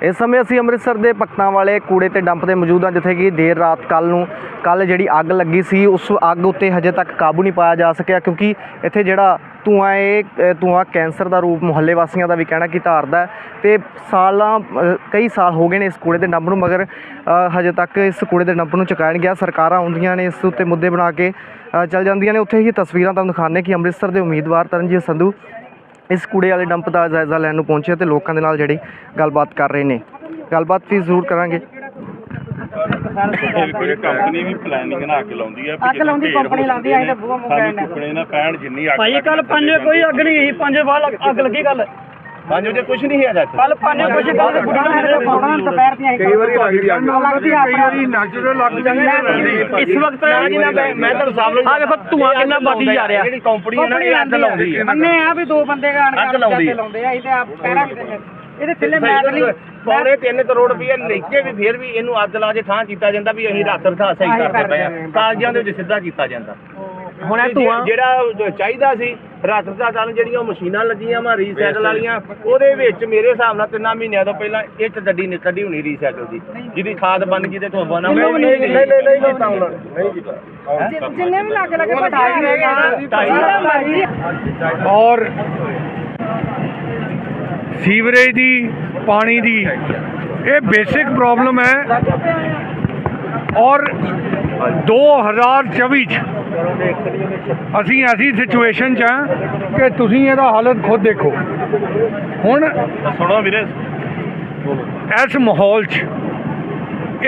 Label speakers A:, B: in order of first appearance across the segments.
A: ਇਸ ਸਮੇਂ ਅਸੀਂ ਅੰਮ੍ਰਿਤਸਰ ਦੇ ਭਗਤਾਂ ਵਾਲੇ ਕੂੜੇ ਤੇ ਡੰਪ ਤੇ ਮੌਜੂਦ ਹਾਂ ਜਿੱਥੇ ਕਿ ਦੇਰ ਰਾਤ ਕੱਲ ਨੂੰ ਕੱਲ ਜਿਹੜੀ ਅੱਗ ਲੱਗੀ ਸੀ ਉਸ ਅੱਗ ਉੱਤੇ ਹਜੇ ਤੱਕ ਕਾਬੂ ਨਹੀਂ ਪਾਇਆ ਜਾ ਸਕਿਆ ਕਿਉਂਕਿ ਇੱਥੇ ਜਿਹੜਾ ਧੂੰਆਂ ਇਹ ਅ, ਧੂੰਆਂ ਕੈਂਸਰ ਦਾ ਰੂਪ ਮੁਹੱਲੇ ਵਾਸੀਆਂ ਦਾ ਵੀ ਕਹਿਣਾ ਕਿ ਧਾਰਦਾ ਹੈ ਤੇ ਸਾਲਾਂ ਕਈ ਸਾਲ ਹੋ ਗਏ ਨੇ ਇਸ ਕੂੜੇ ਦੇ ਡੰਪ ਨੂੰ ਮਗਰ ਹਜੇ ਤੱਕ ਇਸ ਕੂੜੇ ਦੇ ਡੰਪ ਨੂੰ ਚੁਕਾਇਆ ਗਿਆ। ਸਰਕਾਰਾਂ ਆਉਂਦੀਆਂ ਨੇ ਇਸ ਉੱਤੇ ਮੁੱਦੇ ਬਣਾ ਕੇ ਚੱਲ ਜਾਂਦੀਆਂ ਨੇ। ਉੱਥੇ ਹੀ ਤਸਵੀਰਾਂ ਤੁਹਾਨੂੰ ਦਿਖਾਣੇ ਕਿ ਅੰਮ੍ਰਿਤਸਰ ਦੇ ਉਮੀਦਵਾਰ ਤਰਨਜੀਤ ਸੰਧੂ ਇਸ ਕੂੜੇ ਵਾਲੇ ਡੰਪ ਦਾ ਜਾਇਜ਼ਾ ਲੈਣ ਨੂੰ ਪਹੁੰਚੇ ਤੇ ਲੋਕਾਂ ਦੇ ਨਾਲ ਜਿਹੜੀ ਗੱਲਬਾਤ ਕਰ ਰਹੇ ਨੇ। ਗੱਲਬਾਤ ਵੀ ਜ਼ਰੂਰ ਕਰਾਂਗੇ।
B: ਕੋਈ ਕੰਪਨੀ ਵੀ ਪਲੈਨਿੰਗ ਬਣਾ ਕੇ ਲਾਉਂਦੀ ਆ
C: ਅੱਗ ਲਾਉਂਦੀ company ਲਾਉਂਦੀ ਆ, ਅਸੀਂ ਤਾਂ ਬੂਹਾ
B: ਸਾਨੂੰ ਚੁੱਕਣੇ ਨਾ ਪੈਣ ਜਿੰਨੀ ਅੱਗ
D: ਭਾਈ ਕੱਲ ਪੰਜ ਕੋਈ ਅੱਗ ਨਹੀਂ ਸੀ ਪੰਜ ਬਾਅਦ ਅੱਗ ਲੱਗੀ ਕੱਲ
B: ਪੰਜ ਵਜੇ ਕੁਝ ਨਹੀਂ ਹੈ ਜੱਟ
D: ਕੱਲ ਪੰਜ ਕੁਝ ਗੱਲ
C: ਗੁੱਡਾ ਨੇ ਪਾਉਣਾ ਦੁਪਹਿਰ ਦੀਆਂ ਕਈ ਵਾਰੀ ਲੱਗਦੀ ਆ ਆਪਣਾ।
B: ਨੈਚੁਰਲ ਲੱਗ
D: ਇਸ ਵਕਤ
B: ਮੈਂ ਤੁਹਾਨੂੰ ਸਾਹਬ
D: ਆਹ ਦੇਖੋ ਧੂੰਆਂ ਕਿੰਨਾ ਵੱਧੀ ਜਾ ਰਿਹਾ।
B: ਜਿਹੜੀ ਕੰਪਨੀ ਹੈ ਨਾ ਇਹ ਅੱਗ ਲਾਉਂਦੀ ਹੈ।
C: ਮੰਨੇ ਆ ਵੀ ਦੋ ਬੰਦੇ ਗਾਣ
B: ਅੱਗ ਲਾਉਂਦੀ ਆ।
C: ਆ ਇਹਦੇ ਆ ਪੈਰਾਂ ਨੇ। ਇਹਦੇ ਥੱਲੇ ਮੈਟ ਨਹੀਂ।
B: ਪੌਣੇ 3 ਕਰੋੜ ਰੁਪਏ ਲੈਕੇ ਵੀ ਫਿਰ ਵੀ ਇਹਨੂੰ ਅੱਗ ਲਾ ਕੇ ਠਾਂ ਕੀਤਾ ਜਾਂਦਾ ਵੀ ਅਸੀਂ ਰਾਤ ਰਥਾ ਸਹੀ ਕਰਦੇ ਪਏ ਆ। ਕਾਗਜ਼ਾਂ ਦੇ ਵਿੱਚ ਸਿੱਧਾ ਕੀਤਾ ਜਾਂਦਾ।
D: ਹੁਣ ਇਹ
B: ਤੇ
D: ਧੂੰਆਂ।
B: ਜਿਹੜਾ ਚਾਹੀਦਾ ਸੀ ਰਥਾ ਚੱਲ ਜਿਹੜੀਆਂ ਉਹ ਮਸ਼ੀਨਾਂ ਲੱਗੀਆਂ ਵਾ ਰੀਸਾਈਕਲ ਵਾਲੀਆਂ ਉਹਦੇ ਵਿੱਚ ਮੇਰੇ ਹਿਸਾਬ ਨਾਲ ਤਿੰਨਾਂ ਮਹੀਨਿਆਂ ਤੋਂ ਪਹਿਲਾਂ ਇਹ ਚ ਗੱਡੀ ਨਿਕਲਦੀ ਹੋਣੀ ਰੀਸਾਈਕਲ ਦੀ। ਜਿਹਦੀ ਖਾਦ ਬਣ ਗਈ ਤੇ ਧੋਬਾ ਨਾ ਨਹੀਂ ਨਹੀਂ ਨਹੀਂ ਨਹੀਂ ਕੀਤਾ ਉਹਨਾਂ ਨਹੀਂ ਕੀਤਾ
C: ਜਿੰਨੇ ਵੀ ਲੱਗ ਲੱਗੇ ਪਟਾਈ ਮਰਜ਼ੀ
E: ਔਰ ਸੀਵਰੇਜ ਦੀ ਪਾਣੀ ਦੀ ਇਹ ਬੇਸਿਕ ਪ੍ਰੋਬਲਮ ਹੈ। ਔਰ 2024 ਚ ਅਸੀਂ ਐਸੀ ਸਿਚੁਏਸ਼ਨ ਚ ਹਾਂ ਕਿ ਤੁਸੀਂ ਇਹਦਾ ਹਾਲਤ ਖੁਦ ਦੇਖੋ। ਹੁਣ
B: ਸੁਣੋ ਵੀਰੇ।
E: ਇਸ ਮਾਹੌਲ 'ਚ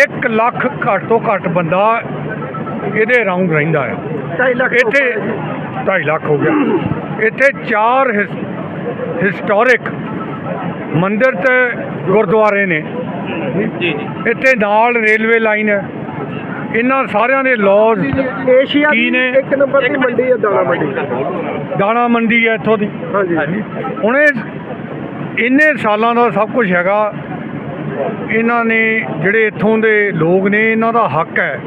E: 1 ਲੱਖ ਘੱਟ ਤੋਂ ਘੱਟ ਬੰਦਾ ਇਹਦੇ ਅਰਾਊਂਡ ਰਹਿੰਦਾ ਹੈ। 2.5 ਲੱਖ ਇੱਥੇ 2.5 ਲੱਖ ਹੋ ਗਿਆ। ਇੱਥੇ ਚਾਰ ਹਿਸਟੋਰਿਕ ਮੰਦਿਰ ਤੇ ਗੁਰਦੁਆਰੇ ਨੇ।
B: ਜੀ ਜੀ।
E: ਇੱਥੇ ਨਾਲ ਰੇਲਵੇ ਲਾਈਨ ਹੈ। ਇਹਨਾਂ ਸਾਰਿਆਂ ਦੇ ਲਾਜ਼ ਏਸ਼ੀਆ ਕੀ ਨੇ?
F: ਇੱਕ ਨੰਬਰ ਦੀ ਮੰਡੀ ਹੈ ਦਾਣਾ ਮੰਡੀ।
E: ਦਾਣਾ ਮੰਡੀ ਹੈ ਇੱਥੋਂ ਦੀ।
F: ਹਾਂਜੀ।
E: ਹੁਣ ਇਹ ਇੰਨੇ ਸਾਲਾਂ ਦਾ ਸਭ ਕੁਝ ਹੈਗਾ। ਇਹਨਾਂ ਨੇ ਜਿਹੜੇ ਇੱਥੋਂ ਦੇ ਲੋਕ ਨੇ ਇਹਨਾਂ ਦਾ ਹੱਕ ਹੈ।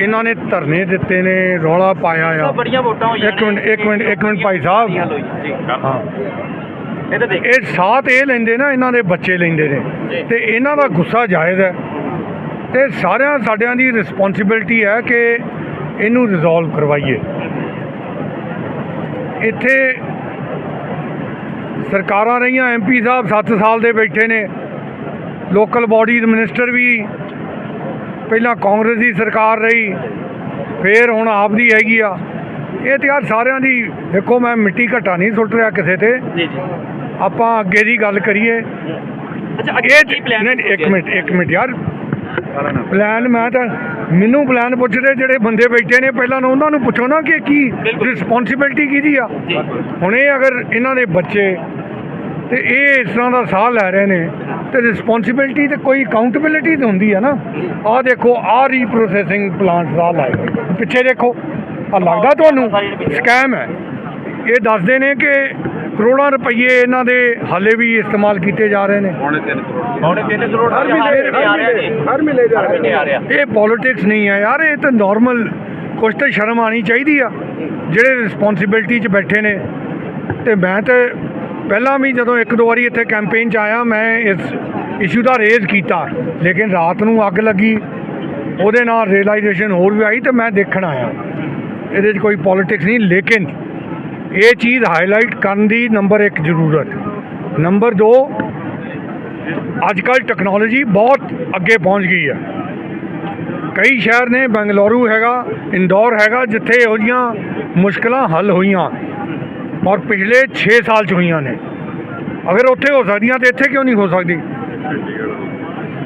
E: ਇਹਨਾਂ ਨੇ ਧਰਨੇ ਦਿੱਤੇ ਨੇ ਰੌਲਾ ਪਾਇਆ ਆ।
D: ਬੜੀਆਂ ਵੋਟਾਂ ਹੋਈਆਂ
E: ਇੱਕ ਮਿੰਟ ਇੱਕ ਮਿੰਟ ਇੱਕ ਮਿੰਟ ਭਾਈ ਸਾਹਿਬ। ਹਾਂ।
B: ਇਹ ਤਾਂ ਦੇਖ।
E: ਇਹ ਸਾਥ ਇਹ ਲੈਂਦੇ ਨਾ ਇਹਨਾਂ ਦੇ ਬੱਚੇ ਲੈਂਦੇ ਨੇ। ਤੇ ਇਹਨਾਂ ਦਾ ਗੁੱਸਾ ਜਾਇਜ਼ ਹੈ। ਤੇ ਸਾਰਿਆਂ ਸਾਡਿਆਂ ਦੀ ਰਿਸਪੌਂਸਿਬਿਲਟੀ ਹੈ ਕਿ ਇਹਨੂੰ ਰਿਜ਼ੋਲਵ ਕਰਵਾਈਏ। ਇੱਥੇ ਸਰਕਾਰਾਂ ਰਹੀਆਂ ਐਮਪੀ ਸਾਹਿਬ 7 ਸਾਲ ਦੇ ਬੈਠੇ ਨੇ। ਲੋਕਲ ਬਾਡੀਜ਼ ਮਿਨਿਸਟਰ ਵੀ ਪਹਿਲਾਂ ਕਾਂਗਰਸ ਦੀ ਸਰਕਾਰ ਰਹੀ ਫੇਰ ਹੁਣ ਆਪ ਦੀ ਹੈਗੀ ਆ। ਇਹ ਤੇ ਯਾਰ ਸਾਰਿਆਂ ਦੀ ਦੇਖੋ ਮੈਂ ਮਿੱਟੀ ਘਟਾ ਨਹੀਂ ਸੁੱਟ ਰਿਹਾ ਕਿਸੇ ਤੇ।
D: ਜੀ ਜੀ।
E: ਆਪਾਂ ਅੱਗੇ ਦੀ ਗੱਲ ਕਰੀਏ।
D: ਅੱਛਾ
E: ਇਹ
D: ਕੀ ਪਲਾਨ
E: ਇੱਕ ਮਿੰਟ ਇੱਕ ਮਿੰਟ ਯਾਰ। ਪਲਾਨ ਮੈਂ ਤਾਂ ਮੈਨੂੰ ਪਲਾਨ ਪੁੱਛਦੇ ਜਿਹੜੇ ਬੰਦੇ ਬੈਠੇ ਨੇ ਪਹਿਲਾਂ ਨਾ ਉਹਨਾਂ ਨੂੰ ਪੁੱਛੋ ਨਾ ਕਿ ਕੀ। ਰਿਸਪੌਂਸਿਬਿਲਟੀ ਕਿਹਦੀ ਆ। ਹੁਣ ਇਹ ਅਗਰ ਇਹਨਾਂ ਦੇ ਬੱਚੇ ਤੇ ਇਹ ਇਸ ਤਰ੍ਹਾਂ ਦਾ ਸਾਹ ਲੈ ਰਹੇ ਨੇ ਤੇ ਰਿਸਪੌਂਸਿਬਿਲਟੀ ਤੇ ਕੋਈ ਅਕਾਊਂਟੇਬਿਲਿਟੀ ਤੇ ਹੁੰਦੀ ਆ ਨਾ ਆਹ ਦੇਖੋ ਆਹ ਰੀਪ੍ਰੋਸੈਸਿੰਗ ਪਲਾਂਟ ਦਾ ਲਾਏ ਪਿੱਛੇ ਦੇਖੋ ਆ ਲੱਗਦਾ ਤੁਹਾਨੂੰ? ਸਕੈਮ ਹੈ। ਇਹ ਦੱਸਦੇ ਨੇ ਕਿ ਕਰੋੜਾਂ ਰੁਪਏ ਇਹਨਾਂ ਦੇ ਹਾਲੇ ਵੀ ਇਸਤੇਮਾਲ ਕੀਤੇ ਜਾ ਰਹੇ ਨੇ।
B: ਪੌਣੇ 3 ਕਰੋੜ। ਪੌਣੇ 3 ਕਰੋੜ
F: ਹਰ ਮਹੀਨੇ
B: ਆ ਰਿਹਾ ਜੀ
F: ਹਰ ਮਹੀਨੇ ਜਾ
B: ਰਿਹਾ
E: ਇਹ ਪੋਲਿਟਿਕਸ ਨਹੀਂ ਹੈ ਯਾਰ ਇਹ ਤਾਂ ਨਾਰਮਲ ਕੁਝ ਤਾਂ ਸ਼ਰਮ ਆਣੀ ਚਾਹੀਦੀ ਆ। ਜਿਹੜੇ ਰਿਸਪੌਂਸਿਬਿਲਟੀ 'ਚ ਬੈਠੇ ਨੇ। ਤੇ ਮੈਂ ਤੇ ਪਹਿਲਾਂ ਵੀ ਜਦੋਂ ਇੱਕ ਦੋ ਵਾਰੀ ਇੱਥੇ ਕੈਂਪੇਨ 'ਚ ਆਇਆ ਮੈਂ ਇਸ ਇਸ਼ੂ ਦਾ ਰੇਜ਼ ਕੀਤਾ। ਲੇਕਿਨ ਰਾਤ ਨੂੰ ਅੱਗ ਲੱਗੀ। ਉਹਦੇ ਨਾਲ ਰਿਅਲਾਈਜੇਸ਼ਨ ਹੋਰ ਵੀ ਆਈ ਤੇ ਮੈਂ ਦੇਖਣ ਆਇਆ। ਇਹਦੇ 'ਚ ਕੋਈ ਪੋਲਿਟਿਕਸ ਨਹੀਂ ਲੇਕਿਨ ਇਹ ਚੀਜ਼ ਹਾਈਲਾਈਟ ਕਰਨ ਦੀ ਨੰਬਰ 1 ਜ਼ਰੂਰਤ। ਨੰਬਰ 2 ਅੱਜ ਕੱਲ੍ਹ ਟੈਕਨੋਲੋਜੀ ਬਹੁਤ ਅੱਗੇ ਪਹੁੰਚ ਗਈ ਹੈ। ਕਈ ਸ਼ਹਿਰ ਨੇ, ਬੰਗਲੌਰੂ ਹੈਗਾ, ਇੰਦੌਰ ਹੈਗਾ, ਜਿੱਥੇ ਇਹੋ ਜਿਹੀਆਂ ਮੁਸ਼ਕਲਾਂ ਹੱਲ ਹੋਈਆਂ ਔਰ ਪਿਛਲੇ 6 ਸਾਲ ਚ ਹੋਈਆਂ ਨੇ। ਅਗਰ ਉੱਥੇ ਹੋ ਸਕਦੀਆਂ ਤੇ ਇੱਥੇ ਕਿਉਂ ਨਹੀਂ ਹੋ ਸਕਦੀ?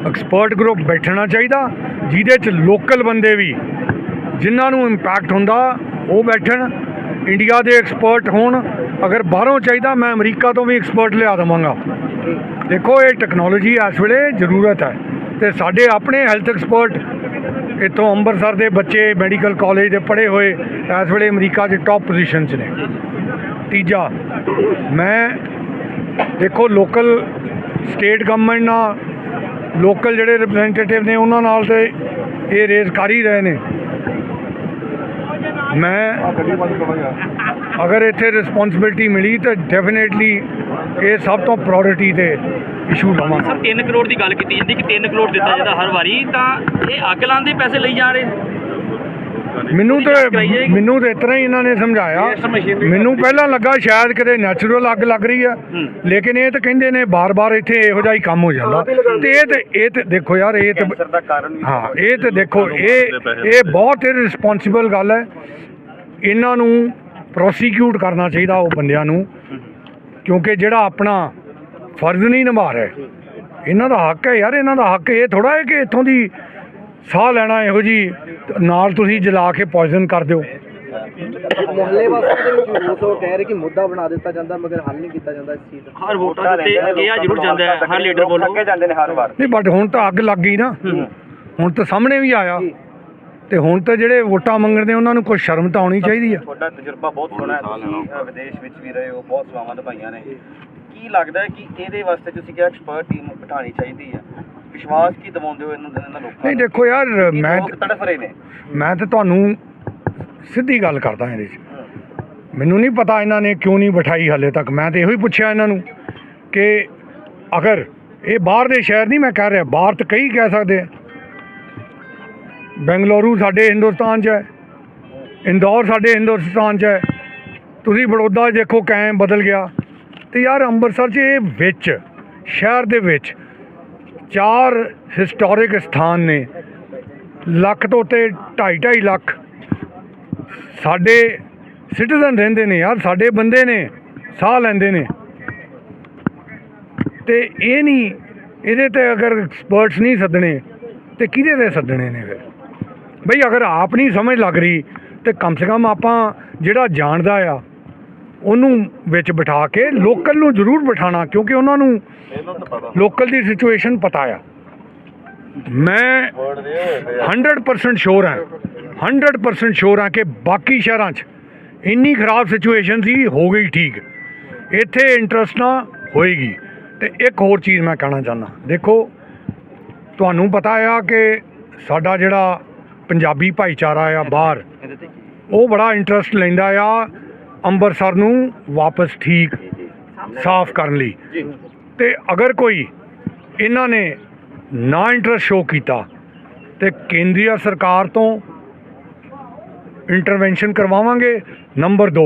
E: ਐਕਸਪਰਟ ਗਰੁੱਪ ਬੈਠਣਾ ਚਾਹੀਦਾ, ਜਿਹਦੇ ਚ ਲੋਕਲ ਬੰਦੇ ਵੀ, ਜਿਨ੍ਹਾਂ ਨੂੰ ਇੰਪੈਕਟ ਹੁੰਦਾ, ਉਹ ਬੈਠਣ। ਇੰਡੀਆ ਦੇ ਐਕਸਪਰਟ ਹੋਣ, ਅਗਰ ਬਾਹਰੋਂ ਚਾਹੀਦਾ, ਮੈਂ ਅਮਰੀਕਾ ਤੋਂ ਵੀ ਐਕਸਪਰਟ ਲਿਆ ਦੇਵਾਂਗਾ। ਦੇਖੋ, ਇਹ ਟੈਕਨੋਲੋਜੀ ਇਸ ਵੇਲੇ ਜ਼ਰੂਰਤ ਹੈ ਤੇ ਸਾਡੇ ਆਪਣੇ ਹੈਲਥ ਐਕਸਪਰਟ ਇੱਥੋਂ ਅੰਮ੍ਰਿਤਸਰ ਦੇ ਬੱਚੇ ਮੈਡੀਕਲ ਕਾਲਜ ਦੇ ਪੜ੍ਹੇ ਹੋਏ, ਇਸ ਵੇਲੇ ਅਮਰੀਕਾ 'ਚ ਟੌਪ ਪੋਜੀਸ਼ਨ 'ਚ ਨੇ। ਤੀਜਾ, ਮੈਂ ਦੇਖੋ ਲੋਕਲ ਸਟੇਟ ਗਵਰਨਮੈਂਟ ਨਾਲ ਲੋਕਲ ਜਿਹੜੇ ਰਿਪਰੈਜ਼ੈਂਟੇਟਿਵ ਨੇ, ਉਹਨਾਂ ਨਾਲ ਤੇ ਇਹ ਰੇਜ਼ ਕਰ ਹੀ ਰਹੇ ਨੇ। ਮੈਂ ਅਗਰ ਇੱਥੇ ਰਿਸਪੌਂਸਿਬਿਲਟੀ ਮਿਲੀ ਤਾਂ ਡੈਫੀਨੇਟਲੀ ਇਹ ਸਭ ਤੋਂ ਪ੍ਰਾਇੋਰਟੀ ਤੇ ਇਸ਼ੂ ਲਵਾਂ
D: ਸਰ 3 ਕਰੋੜ ਦੀ ਗੱਲ ਕੀਤੀ, ਜਾਂਦੀ ਕਿ 3 ਕਰੋੜ ਦਿੱਤਾ ਜਾਂਦਾ ਹਰ ਵਾਰੀ, ਤਾਂ ਇਹ ਅੱਗ ਲਾਉਣ ਦੇ ਪੈਸੇ ਲਈ ਜਾ ਰਹੇ
E: ਮੈਨੂੰ ਤੇ
D: ਕਰਾਈ ਜਾਏਗੀ।
E: ਮੈਨੂੰ ਤੇ ਇਤਨਾ ਹੀ ਇਹਨਾਂ ਨੇ ਸਮਝਾਇਆ। ਮੈਨੂੰ ਪਹਿਲਾਂ ਲੱਗਾ ਸ਼ਾਇਦ ਕਿਤੇ ਨੈਚੁਰਲ ਅੱਗ ਲੱਗ ਰਹੀ ਆ। ਲੇਕਿਨ ਇਹ ਤਾਂ ਕਹਿੰਦੇ ਨੇ ਬਾਰ-ਬਾਰ ਇੱਥੇ ਇਹੋ ਜਿਹਾ ਹੀ ਕੰਮ ਹੋ ਜਾਂਦਾ। ਤੇ ਇਹ ਤੇ ਇਹ ਤੇ ਦੇਖੋ ਯਾਰ ਇਹ ਤੇ ਹਾਂ ਇਹ ਤੇ ਦੇਖੋ ਇਹ ਇਹ ਬਹੁਤ ਰਿਸਪੌਂਸਿਬਲ ਗੱਲ ਹੈ। ਇਹਨਾਂ ਨੂੰ ਪ੍ਰੋਸੀਕਿਊਟ ਕਰਨਾ ਚਾਹੀਦਾ ਉਹ ਬੰਦਿਆਂ ਨੂੰ ਕਿਉਂਕਿ ਜਿਹੜਾ ਆਪਣਾ ਫਰਜ਼ ਨਹੀਂ ਨਿਭਾ ਰਹੇ। ਇਹਨਾਂ ਦਾ ਹੱਕ ਹੈ ਯਾਰ ਇਹਨਾਂ ਦਾ ਹੱਕ ਇਹ ਥੋੜਾ ਹੈ ਕਿ ਇੱਥੋਂ ਦੀ ਸਾਹ ਲੈਣਾ ਇਹੋ ਜੀ ਨਾਲ ਤੁਸੀਂ ਜਲਾ ਕੇ ਪੋਇਜ਼ਨ ਕਰ ਦਿਓ।
A: ਮੁਹੱਲੇ ਵਾਸੀਆਂ ਦੇ ਵਿੱਚ ਰੋਸ ਉਹ ਕਹਿ ਰਹੇ ਕਿ ਮੁੱਦਾ ਬਣਾ ਦਿੱਤਾ ਜਾਂਦਾ ਮਗਰ ਹੱਲ ਨਹੀਂ ਕੀਤਾ ਜਾਂਦਾ ਇਸ ਚੀਜ਼ ਦਾ।
D: ਹਰ ਵੋਟਾਂ ਦੇ ਉੱਤੇ ਕਿਹਾ ਜ਼ਰੂਰ ਜਾਂਦਾ ਹੈ ਹਰ ਲੀਡਰ ਵੱਲੋਂ।
B: ਥੱਕੇ ਜਾਂਦੇ ਨੇ ਹਰ ਵਾਰ।
E: ਨਹੀਂ ਬਟ ਹੁਣ ਤਾਂ ਅੱਗ ਲੱਗ ਗਈ ਨਾ। ਹੁਣ ਤਾਂ ਸਾਹਮਣੇ ਵੀ ਆਇਆ। ਤੇ ਹੁਣ ਤਾਂ ਜਿਹੜੇ ਵੋਟਾਂ ਮੰਗਦੇ ਉਹਨਾਂ ਨੂੰ ਕੋਈ ਸ਼ਰਮ ਤਾਂ ਆਉਣੀ ਚਾਹੀਦੀ ਆ।
B: ਤੁਹਾਡਾ ਤਜਰਬਾ ਬਹੁਤ ਸੋਹਣਾ ਹੈ ਤੁਸੀਂ ਵਿਦੇਸ਼ ਵਿੱਚ ਵੀ ਰਹੇ ਹੋ ਬਹੁਤ ਸੇਵਾਵਾਂ ਨਿਭਾਈਆਂ ਨੇ। ਕੀ ਲੱਗਦਾ ਹੈ ਕਿ ਇਹਦੇ ਵਾਸਤੇ ਤੁਸੀਂ ਕਿਹਾ ਐਕਸਪਰਟ ਟੀਮ ਬਿਠਾਣੀ ਚਾਹੀਦੀ ਹੈ ਵਿਸ਼ਵਾਸ ਕੀ ਦਿਵਾਉਂਦੇ ਹੋ ਇਹਨਾਂ ਇਹਨਾਂ ਲੋਕਾਂ
E: ਨਹੀਂ
B: ਨੂੰ?
E: ਦੇਖੋ ਯਾਰ ਮੈਂ
B: ਲੋਕ ਤੜਫ ਰਹੇ ਨੇ?
E: ਮੈਂ ਤਾਂ ਤੁਹਾਨੂੰ ਸਿੱਧੀ ਗੱਲ ਕਰਦਾ ਇਹਦੇ 'ਚ। ਮੈਨੂੰ ਨਹੀਂ ਪਤਾ ਇਹਨਾਂ ਨੇ ਕਿਉਂ ਨਹੀਂ ਬਿਠਾਈ ਹਾਲੇ ਤੱਕ। ਮੈਂ ਤਾਂ ਇਹੋ ਹੀ ਪੁੱਛਿਆ ਇਹਨਾਂ ਨੂੰ ਕਿ ਅਗਰ ਇਹ ਬਾਹਰ ਦੇ ਸ਼ਹਿਰ ਨਹੀਂ ਮੈਂ ਕਹਿ ਰਿਹਾ ਬਾਹਰ ਤਾਂ ਕਈ ਕਹਿ ਸਕਦੇ ਆ। ਬੈਂਗਲੁਰੂ ਸਾਡੇ ਹਿੰਦੁਸਤਾਨ 'ਚ ਹੈ ਇੰਦੌਰ ਸਾਡੇ ਹਿੰਦੁਸਤਾਨ 'ਚ ਹੈ। ਤੁਸੀਂ ਬੜੌਦਾ ਦੇਖੋ ਕੈਂ ਬਦਲ ਗਿਆ। ਤੇ ਯਾਰ ਅੰਮ੍ਰਿਤਸਰ 'ਚ ਇਹ ਵਿੱਚ ਸ਼ਹਿਰ ਦੇ ਵਿੱਚ ਚਾਰ ਹਿਸਟੋਰਿਕ ਸਥਾਨ ਨੇ। ਲੱਖ ਤੋਂ ਤੇ 2.5 ਲੱਖ। ਸਾਡੇ ਸਿਟੀਜ਼ਨ ਰਹਿੰਦੇ ਨੇ ਯਾਰ, ਸਾਡੇ ਬੰਦੇ ਨੇ, ਸਾਹ ਲੈਂਦੇ ਨੇ। ਤੇ ਇਹ ਨਹੀਂ, ਇਹਦੇ ਤੇ ਅਗਰ ਐਕਸਪਰਟਸ ਨਹੀਂ ਸੱਦਣੇ, ਤੇ ਕਿਹਦੇ ਤੇ ਸੱਦਣੇ ਨੇ ਫਿਰ? ਬਈ ਅਗਰ ਆਪ ਨਹੀਂ ਸਮਝ ਲੱਗ ਰਹੀ, ਤੇ ਕਮ ਸੇ ਕਮ ਆਪਾਂ ਜਿਹੜਾ ਜਾਣਦਾ ਆ ਉਹਨੂੰ ਵਿੱਚ ਬਿਠਾ ਕੇ ਲੋਕਲ ਨੂੰ ਜ਼ਰੂਰ ਬਿਠਾਣਾ ਕਿਉਂਕਿ ਉਹਨਾਂ ਨੂੰ ਲੋਕਲ ਦੀ ਸਿਚੁਏਸ਼ਨ ਪਤਾ ਆ। ਮੈਂ 100% ਸ਼ੋਰ ਹਾਂ। 100% ਸ਼ੋਰ ਹਾਂ ਕਿ ਬਾਕੀ ਸ਼ਹਿਰਾਂ 'ਚ ਇੰਨੀ ਖਰਾਬ ਸਿਚੁਏਸ਼ਨ ਸੀ ਹੋ ਗਈ ਠੀਕ। ਇੱਥੇ ਇੰਟਰਸਟ ਨਾ ਹੋਏਗੀ। ਤੇ ਇੱਕ ਹੋਰ ਚੀਜ਼ ਮੈਂ ਕਹਿਣਾ ਚਾਹੁੰਦਾ। ਦੇਖੋ ਤੁਹਾਨੂੰ ਪਤਾ ਆ ਕਿ ਸਾਡਾ ਜਿਹੜਾ ਪੰਜਾਬੀ ਭਾਈਚਾਰਾ ਆ ਬਾਹਰ ਉਹ ਬੜਾ ਇੰਟਰਸਟ ਲੈਂਦਾ ਆ। ਅੰਮ੍ਰਿਤਸਰ ਨੂੰ ਵਾਪਸ ਠੀਕ ਸਾਫ਼ ਕਰਨ ਲਈ। ਤੇ ਅਗਰ ਕੋਈ ਇਹਨਾਂ ਨੇ ਨਾ ਇੰਟਰਸਟ ਸ਼ੋ ਕੀਤਾ ਤੇ ਕੇਂਦਰੀ ਸਰਕਾਰ ਤੋਂ ਇੰਟਰਵੈਂਸ਼ਨ ਕਰਵਾਵਾਂਗੇ ਨੰਬਰ 2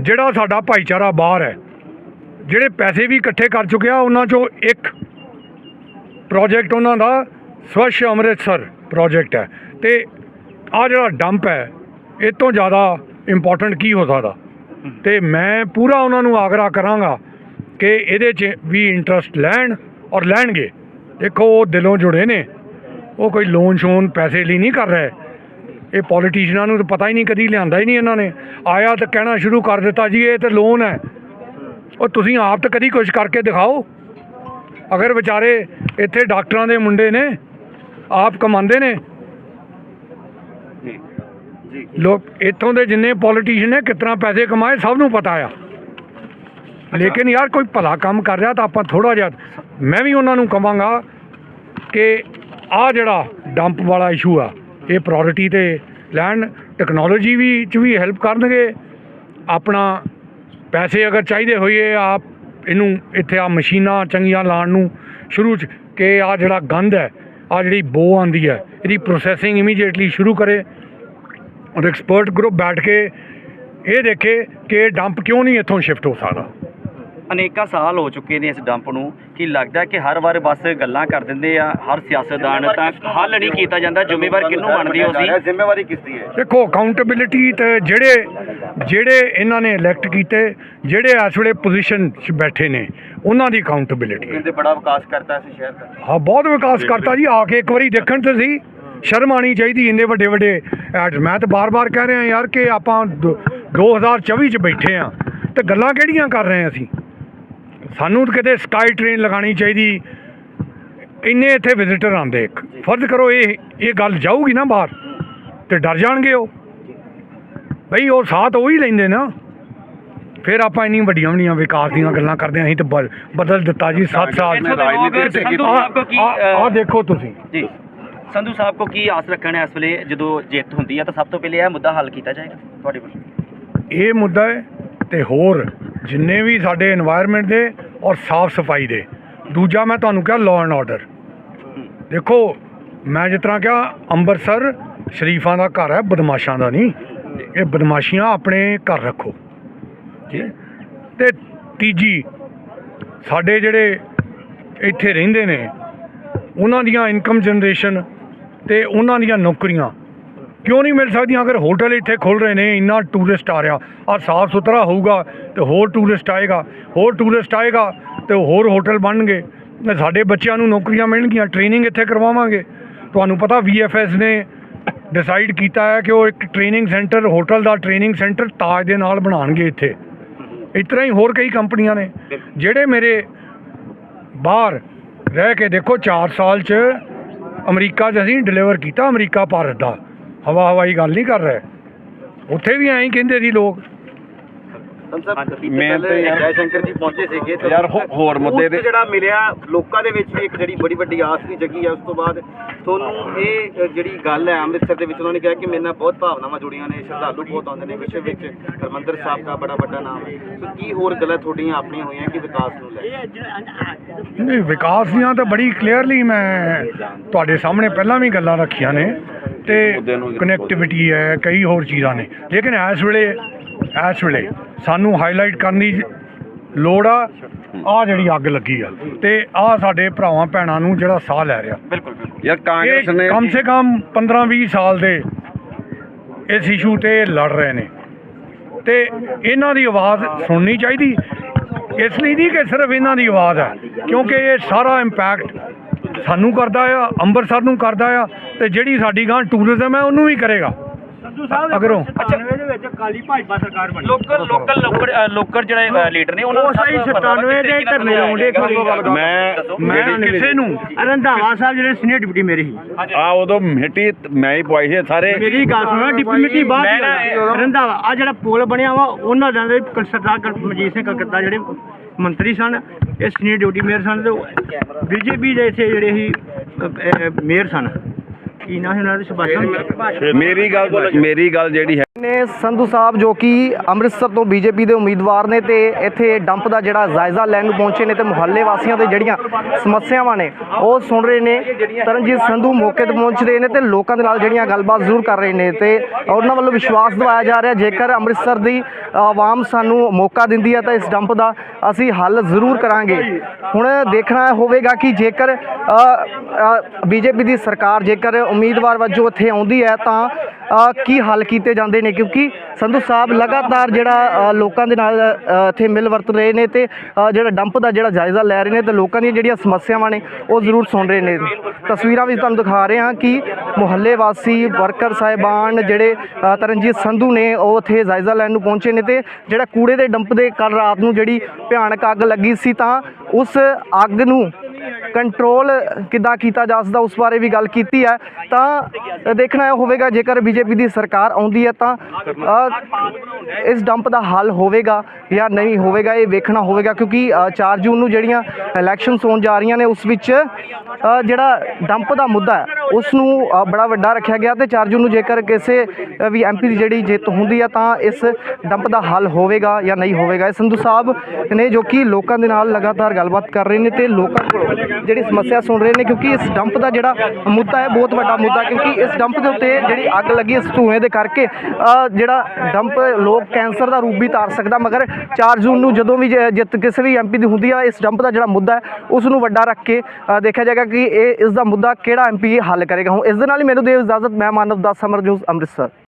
E: ਜਿਹੜਾ ਸਾਡਾ ਭਾਈਚਾਰਾ ਬਾਹਰ ਹੈ ਜਿਹੜੇ ਪੈਸੇ ਵੀ ਇਕੱਠੇ ਕਰ ਚੁੱਕਿਆ ਉਹਨਾਂ ਚੋਂ ਇੱਕ ਪ੍ਰੋਜੈਕਟ ਉਹਨਾਂ ਦਾ ਸਵੱਛ ਅੰਮ੍ਰਿਤਸਰ ਪ੍ਰੋਜੈਕਟ ਹੈ। ਤੇ ਆ ਜਿਹੜਾ ਡੰਪ ਹੈ ਇਹ ਤੋਂ ਜ਼ਿਆਦਾ ਇੰਪੋਰਟੈਂਟ ਕੀ ਹੋ ਸਕਦਾ? ਤੇ ਮੈਂ ਪੂਰਾ ਉਹਨਾਂ ਨੂੰ ਆਗਰਾ ਕਰਾਂਗਾ ਕਿ ਇਹਦੇ 'ਚ ਵੀ ਇੰਟਰਸਟ ਲੈਣ ਔਰ ਲੈਣਗੇ। ਦੇਖੋ, ਉਹ ਦਿਲੋਂ ਜੁੜੇ ਨੇ। ਉਹ ਕੋਈ ਲੋਨ ਸ਼ੋਨ ਪੈਸੇ ਲਈ ਨਹੀਂ ਕਰ ਰਹੇ। ਇਹ ਪੋਲੀਟੀਸ਼ੀਅਨਾਂ ਨੂੰ ਤਾਂ ਪਤਾ ਹੀ ਨਹੀਂ, ਕਦੀ ਲਿਆਂਦਾ ਹੀ ਨਹੀਂ ਇਹਨਾਂ ਨੇ। ਆਇਆ ਤਾਂ ਕਹਿਣਾ ਸ਼ੁਰੂ ਕਰ ਦਿੱਤਾ ਜੀ, ਇਹ ਤੇ ਲੋਨ ਹੈ। ਉਹ ਤੁਸੀਂ ਆਪ ਤਾਂ ਕਦੀ ਕੁਝ ਕਰਕੇ ਦਿਖਾਓ। ਅਗਰ ਵਿਚਾਰੇ ਇੱਥੇ ਡਾਕਟਰਾਂ ਦੇ ਮੁੰਡੇ ਨੇ, ਆਪ ਕਮਾਉਂਦੇ ਨੇ ਲੋਕ ਇੱਥੋਂ ਦੇ ਜਿੰਨੇ ਪੋਲੀਟੀਸ਼ੀਅਨ ਨੇ ਕਿਤਨਾ ਪੈਸੇ ਕਮਾਏ ਸਭ ਨੂੰ ਪਤਾ ਆ। ਲੇਕਿਨ ਯਾਰ ਕੋਈ ਭਲਾ ਕੰਮ ਕਰ ਰਿਹਾ ਤਾਂ ਆਪਾਂ ਥੋੜਾ ਜਿਹਾ ਮੈਂ ਵੀ ਉਹਨਾਂ ਨੂੰ ਕਵਾਂਗਾ ਕਿ ਆ ਜਿਹੜਾ ਡੰਪ ਵਾਲਾ ਇਸ਼ੂ ਆ ਇਹ ਪ੍ਰਾਇੋਰਟੀ ਤੇ ਲੈਣ ਟੈਕਨੋਲੋਜੀ ਵੀ ਚ ਵੀ ਹੈਲਪ ਕਰਨਗੇ। ਆਪਣਾ ਪੈਸੇ ਅਗਰ ਚਾਹੀਦੇ ਹੋਈਏ ਆਪ ਇਹਨੂੰ ਇੱਥੇ ਆ ਮਸ਼ੀਨਾਂ ਚੰਗੀਆਂ ਲਾਉਣ ਨੂੰ ਸ਼ੁਰੂ ਚ ਕਿ ਆ ਜਿਹੜਾ ਗੰਦ ਹੈ ਆ ਜਿਹੜੀ ਬੋ ਆਂਦੀ ਹੈ ਇਹਦੀ ਪ੍ਰੋਸੈਸਿੰਗ ਇਮੀਡੀਏਟਲੀ ਸ਼ੁਰੂ ਕਰੇ। ਔਰ ਐਕਸਪਰਟ ਗਰੁੱਪ ਬੈਠ ਕੇ ਇਹ ਦੇਖੇ ਕਿ ਇਹ ਡੰਪ ਕਿਉਂ ਨਹੀਂ ਇੱਥੋਂ ਸ਼ਿਫਟ ਹੋ ਸਕਦਾ।
D: ਅਨੇਕਾਂ ਸਾਲ ਹੋ ਚੁੱਕੇ ਨੇ ਇਸ ਡੰਪ ਨੂੰ ਕੀ ਲੱਗਦਾ ਕਿ ਹਰ ਵਾਰ ਬਸ ਗੱਲਾਂ ਕਰ ਦਿੰਦੇ ਆ ਹਰ ਸਿਆਸਤਦਾਨ ਤਾਂ ਹੱਲ ਨਹੀਂ ਕੀਤਾ ਜਾਂਦਾ ਜ਼ਿੰਮੇਵਾਰ ਕਿਹਨੂੰ ਬਣਦੀ ਸੀ?
B: ਜ਼ਿੰਮੇਵਾਰੀ ਕਿਸ ਦੀ ਹੈ?
E: ਦੇਖੋ ਅਕਾਊਂਟੇਬਿਲਿਟੀ ਤੇ ਜਿਹੜੇ ਜਿਹੜੇ ਇਹਨਾਂ ਨੇ ਇਲੈਕਟ ਕੀਤੇ ਜਿਹੜੇ ਇਸ ਵੇਲੇ ਪੋਜੀਸ਼ਨ 'ਚ ਬੈਠੇ ਨੇ ਉਹਨਾਂ ਦੀ ਅਕਾਊਂਟੇਬਿਲਿਟੀ
B: ਕਹਿੰਦੇ ਬੜਾ ਵਿਕਾਸ ਕਰਤਾ ਸੀ ਸ਼ਹਿਰ ਦਾ।
E: ਹਾਂ ਬਹੁਤ ਵਿਕਾਸ ਕਰਤਾ ਜੀ। ਆ ਕੇ ਇੱਕ ਵਾਰੀ ਦੇਖਣ ਤੇ ਸੀ। ਸ਼ਰਮ ਆਣੀ ਚਾਹੀਦੀ ਇੰਨੇ ਵੱਡੇ ਵੱਡੇ ਐਡ। ਮੈਂ ਤਾਂ ਬਾਰ-ਬਾਰ ਕਹਿ ਰਿਹਾ ਯਾਰ ਕਿ ਆਪਾਂ ਦੋ- 2024 ਚ ਬੈਠੇ ਆ। ਤੇ ਗੱਲਾਂ ਕਿਹੜੀਆਂ ਕਰ ਰਹੇ ਆ ਅਸੀਂ? ਸਾਨੂੰ ਕਿਤੇ ਸਕਾਈ ਟ੍ਰੇਨ ਲਗਾਉਣੀ ਚਾਹੀਦੀ। ਇੰਨੇ ਇੱਥੇ ਵਿਜ਼ਿਟਰ ਆਉਂਦੇ ਇੱਕ। ਫਰਜ਼ ਕਰੋ ਇਹ ਇਹ ਗੱਲ ਜਾਊਗੀ ਨਾ ਬਾਹਰ। ਤੇ ਡਰ ਜਾਣਗੇ ਉਹ। ਬਈ ਉਹ ਸਾਥ ਉਹ ਹੀ ਲੈਂਦੇ ਨਾ। ਫਿਰ ਆਪਾਂ ਇੰਨੀ ਵੱਡੀਆਂ ਵੱਡੀਆਂ ਵਿਕਾਸ ਦੀਆਂ ਗੱਲਾਂ ਕਰਦੇ ਹਾਂ ਅਸੀਂ ਤਾਂ ਬਦ- ਬਦਲ ਦਿੱਤਾ ਜੀ 7 ਸਾਲ। ਆ ਦੇਖੋ ਤੁਸੀਂ।
D: ਜੀ। ਸੰਧੂ ਸਾਹਿਬ ਕੋ ਕੀ ਆਸ ਰੱਖਣ ਹੈ ਇਸ ਵੇਲੇ ਜਦੋਂ ਜਿੱਤ ਹੁੰਦੀ ਹੈ ਤਾਂ ਸਭ ਤੋਂ ਪਹਿਲੇ ਇਹ ਮੁੱਦਾ ਹੱਲ ਕੀਤਾ ਜਾਏਗਾ ਤੁਹਾਡੇ ਵੱਲੋਂ?
E: ਇਹ ਮੁੱਦਾ ਹੈ ਤੇ ਹੋਰ ਜਿੰਨੇ ਵੀ ਸਾਡੇ এনवायरमेंट ਦੇ ਔਰ ਸਾਫ਼ ਸਫ਼ਾਈ ਦੇ। ਦੂਜਾ ਮੈਂ ਤੁਹਾਨੂੰ ਕਿਹਾ ਲਾਅ ਐਂਡ ਆਰਡਰ ਦੇਖੋ, ਮੈਂ ਜਿਸ ਤਰ੍ਹਾਂ ਕਿਹਾ ਅੰਬਰਸਰ ਸ਼ਰੀਫਾਂ ਦਾ ਘਰ ਹੈ, ਬਦਮਾਸ਼ਾਂ ਦਾ ਨਹੀਂ। ਇਹ ਬਦਮਾਸ਼ੀਆਂ ਆਪਣੇ ਘਰ ਰੱਖੋ। ਠੀਕ ਤੇ ਤੀਜੀ, ਸਾਡੇ ਜਿਹੜੇ ਇੱਥੇ ਰਹਿੰਦੇ ਨੇ, ਉਹਨਾਂ ਦੀਆਂ ਇਨਕਮ ਜਨਰੇਸ਼ਨ ਤੇ ਉਹਨਾਂ ਦੀਆਂ ਨੌਕਰੀਆਂ ਕਿਉਂ ਨਹੀਂ ਮਿਲ ਸਕਦੀਆਂ? ਅਗਰ ਹੋਟਲ ਇੱਥੇ ਖੁੱਲ ਰਹੇ ਨੇ, ਇੰਨਾ ਟੂਰਿਸਟ ਆ ਰਿਹਾ, ਆ ਸਾਫ਼ ਸੁਥਰਾ ਹੋਊਗਾ ਤੇ ਹੋਰ ਟੂਰਿਸਟ ਆਏਗਾ, ਹੋਰ ਟੂਰਿਸਟ ਆਏਗਾ ਤੇ ਹੋਰ ਹੋਟਲ ਬਣਨਗੇ। ਤੇ ਸਾਡੇ ਬੱਚਿਆਂ ਨੂੰ ਨੌਕਰੀਆਂ ਮਿਲਣਗੀਆਂ ਟ੍ਰੇਨਿੰਗ ਇੱਥੇ ਕਰਵਾਵਾਂਗੇ। ਤੁਹਾਨੂੰ ਪਤਾ VFS ਨੇ ਡਿਸਾਈਡ ਕੀਤਾ ਹੈ ਕਿ ਉਹ ਇੱਕ ਟ੍ਰੇਨਿੰਗ ਸੈਂਟਰ ਹੋਟਲ ਦਾ ਟ੍ਰੇਨਿੰਗ ਸੈਂਟਰ ਤਾਜ ਦੇ ਨਾਲ ਬਣਾਉਣਗੇ ਇੱਥੇ। ਇਸ ਤਰ੍ਹਾਂ ਹੀ ਹੋਰ ਕਈ ਕੰਪਨੀਆਂ ਨੇ। ਜਿਹੜੇ ਮੇਰੇ ਬਾਹਰ ਰਹਿ ਕੇ ਦੇਖੋ 4 ਸਾਲ ਚ ਅਮਰੀਕਾ 'ਚ ਅਸੀਂ ਡਿਲੀਵਰ ਕੀਤਾ ਅਮਰੀਕਾ ਭਾਰਤ ਦਾ। ਹਵਾ ਹਵਾਈ ਗੱਲ ਨਹੀਂ ਕਰ ਰਿਹਾ। ਉੱਥੇ ਵੀ ਐਂ ਹੀ ਕਹਿੰਦੇ ਸੀ ਲੋਕ।
D: ਮੈਂ ਤੇ ਜੈ ਸ਼ੰਕਰ ਜੀ ਪਹੁੰਚੇ ਸੀਗੇ ਤੇ
B: ਯਾਰ ਹੋ- ਹੋਰ ਮੁੱਦੇ
D: ਉਸ
B: ਦੇ-
D: ਜਿਹੜਾ ਮਿਲਿਆ ਲੋਕਾਂ ਦੇ ਵਿੱਚ ਵੀ ਇੱਕ ਜਿਹੜੀ ਬੜੀ ਵੱਡੀ ਆਸ ਦੀ ਜਗੀ ਹੈ ਉਸ ਤੋਂ ਬਾਅਦ ਤੁਹਾਨੂੰ ਇਹ ਅ, ਜਿਹੜੀ ਗੱਲ ਹੈ ਅੰਮ੍ਰਿਤਸਰ ਦੇ ਵਿੱਚ ਉਹਨਾਂ ਨੇ ਕਿਹਾ ਕਿ ਮੇਰੇ ਨਾਲ ਬਹੁਤ ਭਾਵਨਾਵਾਂ ਜੁੜੀਆਂ ਨੇ ਸ਼ਰਧਾਲੂ ਬਹੁਤ ਆਉਂਦੇ ਨੇ ਵਿਸ਼ਵ ਵਿੱਚ ਹਰਮੰਦਰ ਸਾਹਿਬ ਦਾ ਬੜਾ ਵੱਡਾ ਨਾਮ ਹੈ ਸੋ ਕੀ ਹੋਰ ਗੱਲਾਂ ਤੁਹਾਡੀਆਂ ਆਪਣੀਆਂ ਹੋਈਆਂ ਕਿ ਵਿਕਾਸ ਨੂੰ ਲੈ ਕੇ?
E: ਨਹੀਂ ਵਿਕਾਸ ਦੀਆਂ ਤਾਂ ਬੜੀ ਕਲੀਅਰਲੀ ਮੈਂ ਤੁਹਾਡੇ ਸਾਹਮਣੇ ਪਹਿਲਾਂ ਵੀ ਗੱਲਾਂ ਰੱਖੀਆਂ ਨੇ ਤੇ ਕਨੈਕਟੀਵਿਟੀ ਹੈ ਕਈ ਹੋਰ ਚੀਜ਼ਾਂ ਨੇ ਲੇਕਿਨ ਇਸ ਵੇਲੇ ਇਸ ਵੇਲੇ ਸਾਨੂੰ ਹਾਈਲਾਈਟ ਕਰਨ ਦੀ ਲੋੜ ਆ। ਆ ਜਿਹੜੀ ਅੱਗ ਲੱਗੀ ਆ ਤੇ ਆ ਸਾਡੇ ਭਰਾਵਾਂ ਭੈਣਾਂ ਨੂੰ ਜਿਹੜਾ ਸਾਹ ਲੈ ਰਿਹਾ।
D: ਬਿਲਕੁਲ ਬਿਲਕੁਲ।
B: ਯਾਰ ਕਾਂਗਰਸ ਨੇ
E: ਕਮ ਸੇ ਕਮ 15-20 ਸਾਲ ਦੇ ਇਸ ਇਸ਼ੂ ਤੇ ਲੜ ਰਹੇ ਨੇ। ਤੇ ਇਹਨਾਂ ਦੀ ਆਵਾਜ਼ ਸੁਣਨੀ ਚਾਹੀਦੀ। ਇਸ ਲਈ ਨਹੀਂ ਕਿ ਸਿਰਫ ਇਹਨਾਂ ਦੀ ਆਵਾਜ਼ ਹੈ ਕਿਉਂਕਿ ਇਹ ਸਾਰਾ ਇੰਪੈਕਟ ਸਾਨੂੰ ਕਰਦਾ ਆ ਅੰਮ੍ਰਿਤਸਰ ਨੂੰ ਕਰਦਾ ਆ ਤੇ ਜਿਹੜੀ ਸਾਡੀ ਗਾਂ ਟੂਰਿਜ਼ਮ ਹੈ ਉਹਨੂੰ ਵੀ ਕਰੇਗਾ। ਅਗਰੋਂ।
C: ਦੇ ਵਿੱਚ ਕਾਲੀ ਭਾਜਪਾ ਸਰਕਾਰ ਬਣੀ।
D: ਲੋਕਲ ਲੋਕਲ ਲੋਕਲ ਅ, ਲੋਕਲ ਜਿਹੜੇ ਲੀਡਰ ਨੇ ਉਹਨਾਂ
C: ਉਹ ਸਹੀ 97 ਦੇ ਧਰਨੇ ਲਾਉਂਦੇ
B: ਮੈਂ
E: ਮੈਂ ਕਿਸੇ ਨੂੰ
C: ਰੰਧਾਵਾ ਸਾਹਿਬ ਜਿਹੜੇ ਸੀਨੀਅਰ ਡਿਪਟੀ ਮੇਰੇ ਸੀ।
B: ਆ ਉਦੋਂ ਮਿੱਟੀ ਮੈਂ ਹੀ ਪਵਾਈ ਸੀ ਸਾਰੇ
C: ਮੇਰੀ ਗੱਲ ਸੁਣੋ ਡਿਪਟੀ ਮਿੱਟੀ ਬਾਅਦ
D: ਮੈਂ
C: ਦੀ
D: ਨਾ-
C: ਗੱਲ ਹੈ। ਰੰਧਾਵਾ ਆ ਜਿਹੜਾ ਪੁਲ ਬਣਿਆ ਵਾ ਉਹਨਾਂ ਦਾ ਦੇ ਸਰਦਾਰ ਮਨਜੀਤ ਸਿੰਘ ਕਲਕੱਤਾ ਜਿਹੜੇ ਮੰਤਰੀ ਸਨ ਇਹ ਸੀਨੀਅਰ ਡਿਊਟੀ ਮੇਅਰ ਸਨ ਤੇ ਬੀਜੇਪੀ ਦੇ ਇੱਥੇ ਜਿਹੜੇ ਸੀ ਮੇਅਰ ਸਨ। ਕੀ ਨਾਂ ਸੀ ਉਹਨਾਂ ਦੇ ਸੁਭਾਸ਼
B: ਮੇਰੀ ਗੱਲ ਮੇਰੀ ਗੱਲ ਜਿਹੜੀ ਹੈ
A: ਨੇ ਸੰਧੂ ਸਾਹਿਬ ਜੋ ਕਿ ਅੰਮ੍ਰਿਤਸਰ ਤੋਂ ਬੀਜੇਪੀ ਦੇ ਉਮੀਦਵਾਰ ਨੇ ਤੇ ਇੱਥੇ ਡੰਪ ਦਾ ਜਿਹੜਾ ਜਾਇਜ਼ਾ ਲੈਣ ਨੂੰ ਪਹੁੰਚੇ ਨੇ ਤੇ ਮੁਹੱਲੇ ਵਾਸੀਆਂ ਦੇ ਜਿਹੜੀਆਂ ਸਮੱਸਿਆਵਾਂ ਨੇ, ਉਹ ਸੁਣ ਰਹੇ ਨੇ। ਤਰਨਜੀਤ ਸੰਧੂ ਮੌਕੇ ਤੇ ਪਹੁੰਚ ਰਹੇ ਨੇ ਤੇ ਲੋਕਾਂ ਦੇ ਨਾਲ ਜਿਹੜੀਆਂ ਗੱਲਬਾਤ ਜ਼ਰੂਰ ਕਰ ਰਹੇ ਨੇ ਤੇ ਉਹਨਾਂ ਵੱਲੋਂ ਵਿਸ਼ਵਾਸ ਦਿਵਾਇਆ ਜਾ ਰਿਹਾ, ਜੇਕਰ ਅੰਮ੍ਰਿਤਸਰ ਦੀ ਆਵਾਮ ਸਾਨੂੰ ਮੌਕਾ ਦਿੰਦੀ ਹੈ ਤਾਂ ਇਸ ਡੰਪ ਦਾ ਅਸੀਂ ਹੱਲ ਜ਼ਰੂਰ ਕਰਾਂਗੇ। ਹੁਣ ਦੇਖਣਾ ਹੋਵੇਗਾ ਕਿ ਜੇਕਰ ਬੀਜੇਪੀ ਦੀ ਸਰਕਾਰ ਜੇਕਰ ਉਮੀਦਵਾਰ ਵਜੋਂ ਇੱਥੇ ਆਉਂਦੀ ਹੈ ਤਾਂ ਕੀ ਹੱਲ ਕੀਤੇ ਜਾਂਦੇ ਨੇ? ਕਿਉਂਕਿ ਸੰਧੂ ਸਾਹਿਬ ਲਗਾਤਾਰ ਜਿਹੜਾ ਲੋਕਾਂ ਦੇ ਨਾਲ ਇੱਥੇ ਮਿਲ ਵਰਤ ਰਹੇ ਨੇ ਤੇ ਜਿਹੜਾ ਡੰਪ ਦਾ ਜਿਹੜਾ ਜਾਇਜ਼ਾ ਲੈ ਰਹੇ ਨੇ ਤੇ ਲੋਕਾਂ ਦੀਆਂ ਜਿਹੜੀਆਂ ਸਮੱਸਿਆਵਾਂ ਨੇ, ਉਹ ਜ਼ਰੂਰ ਸੁਣ ਰਹੇ ਨੇ। ਤਸਵੀਰਾਂ ਵਿੱਚ ਤੁਹਾਨੂੰ ਦਿਖਾ ਰਹੇ ਹਾਂ ਕਿ ਮੁਹੱਲੇ ਵਾਸੀ, ਵਰਕਰ ਸਾਹਿਬਾਨ ਜਿਹੜੇ ਤਰਨਜੀਤ ਸੰਧੂ ਨੇ, ਉਹ ਉੱਥੇ ਜਾਇਜ਼ਾ ਲੈਣ ਨੂੰ ਪਹੁੰਚੇ ਨੇ ਤੇ ਜਿਹੜਾ ਕੂੜੇ ਦੇ ਡੰਪ ਦੇ ਕੱਲ ਰਾਤ ਨੂੰ ਜਿਹੜੀ ਭਿਆਨਕ ਅੱਗ ਲੱਗੀ ਸੀ ਤਾਂ ਉਸ ਅੱਗ ਨੂੰ ਕੰਟਰੋਲ ਕਿੱਦਾਂ ਕੀਤਾ ਜਾ ਸਕਦਾ ਉਸ ਬਾਰੇ ਵੀ ਗੱਲ ਕੀਤੀ ਹੈ। ਤਾਂ ਦੇਖਣਾ ਇਹ ਹੋਵੇਗਾ ਜੇਕਰ ਬੀਜੇਪੀ ਦੀ ਸਰਕਾਰ ਆਉਂਦੀ ਹੈ ਤਾਂ ਇਸ ਡੰਪ ਦਾ ਹੱਲ ਹੋਵੇਗਾ ਜਾਂ ਨਹੀਂ ਹੋਵੇਗਾ ਇਹ ਵੇਖਣਾ ਹੋਵੇਗਾ ਕਿਉਂਕਿ ਅ, 4 ਜੂਨ ਨੂੰ ਜਿਹੜੀਆਂ ਇਲੈਕਸ਼ਨਸ ਹੋਣ ਜਾ ਰਹੀਆਂ ਨੇ ਉਸ ਵਿੱਚ ਜਿਹੜਾ ਡੰਪ ਦਾ ਮੁੱਦਾ ਹੈ ਉਸ ਨੂੰ ਬੜਾ ਵੱਡਾ ਰੱਖਿਆ ਗਿਆ ਤੇ 4 ਜੂਨ ਨੂੰ ਜੇਕਰ ਕਿਸੇ ਅ, ਵੀ ਐਮਪੀ ਦੀ ਜਿਹੜੀ ਜਿੱਤ ਹੁੰਦੀ ਹੈ ਤਾਂ ਇਸ ਡੰਪ ਦਾ ਹੱਲ ਹੋਵੇਗਾ ਜਾਂ ਨਹੀਂ ਹੋਵੇਗਾ। ਇਹ ਸੰਧੂ ਸਾਹਿਬ ਨੇ ਜੋ ਕਿ ਲੋਕਾਂ ਦੇ ਨਾਲ ਲਗਾਤਾਰ ਗੱਲਬਾਤ ਕਰ ਰਹੇ ਨੇ ਤੇ ਲੋਕਾਂ ਕੋਲੋਂ ਜਿਹੜੀ ਸਮੱਸਿਆ ਸੁਣ ਰਹੇ ਨੇ, ਕਿਉਂਕਿ ਇਸ ਡੰਪ ਦਾ ਜਿਹੜਾ ਮੁੱਦਾ ਹੈ, ਬਹੁਤ ਵੱਡਾ ਮੁੱਦਾ, ਕਿਉਂਕਿ ਇਸ ਡੰਪ ਦੇ ਉੱਤੇ ਜਿਹੜੀ ਅੱਗ ਲੱਗੀ ਇਸ ਧੂਏ ਦੇ ਕਰਕੇ ਜਿਹੜਾ ਡੰਪ ਲੋਕ ਕੈਂਸਰ ਦਾ ਰੂਪ ਵੀ ਤਾਰ ਸਕਦਾ, ਮਗਰ 4 ਜੂਨ ਨੂੰ ਜਦੋਂ ਵੀ ਜਿੱਤ ਕਿਸੇ ਵੀ ਐਮਪੀ ਦੀ ਹੁੰਦੀ ਆ, ਇਸ ਡੰਪ ਦਾ ਜਿਹੜਾ ਮੁੱਦਾ ਹੈ, ਉਸ ਨੂੰ ਵੱਡਾ ਰੱਖ ਕੇ ਦੇਖਿਆ ਜਾਏਗਾ ਕਿ ਇਹ, ਇਸ ਦਾ ਮੁੱਦਾ ਕਿਹੜਾ ਐਮਪੀ ਹੱਲ ਕਰੇਗਾ। ਹੁਣ ਇਸ ਦੇ ਨਾਲ ਹੀ ਮੈਨੂੰ ਦੇ ਇਜਾਜ਼ਤ, ਮੈਂ ਮਾਨਵ ਦਾਸ ਸਮਰ ਨਿਊਜ਼ ਅੰਮ੍ਰਿਤਸਰ।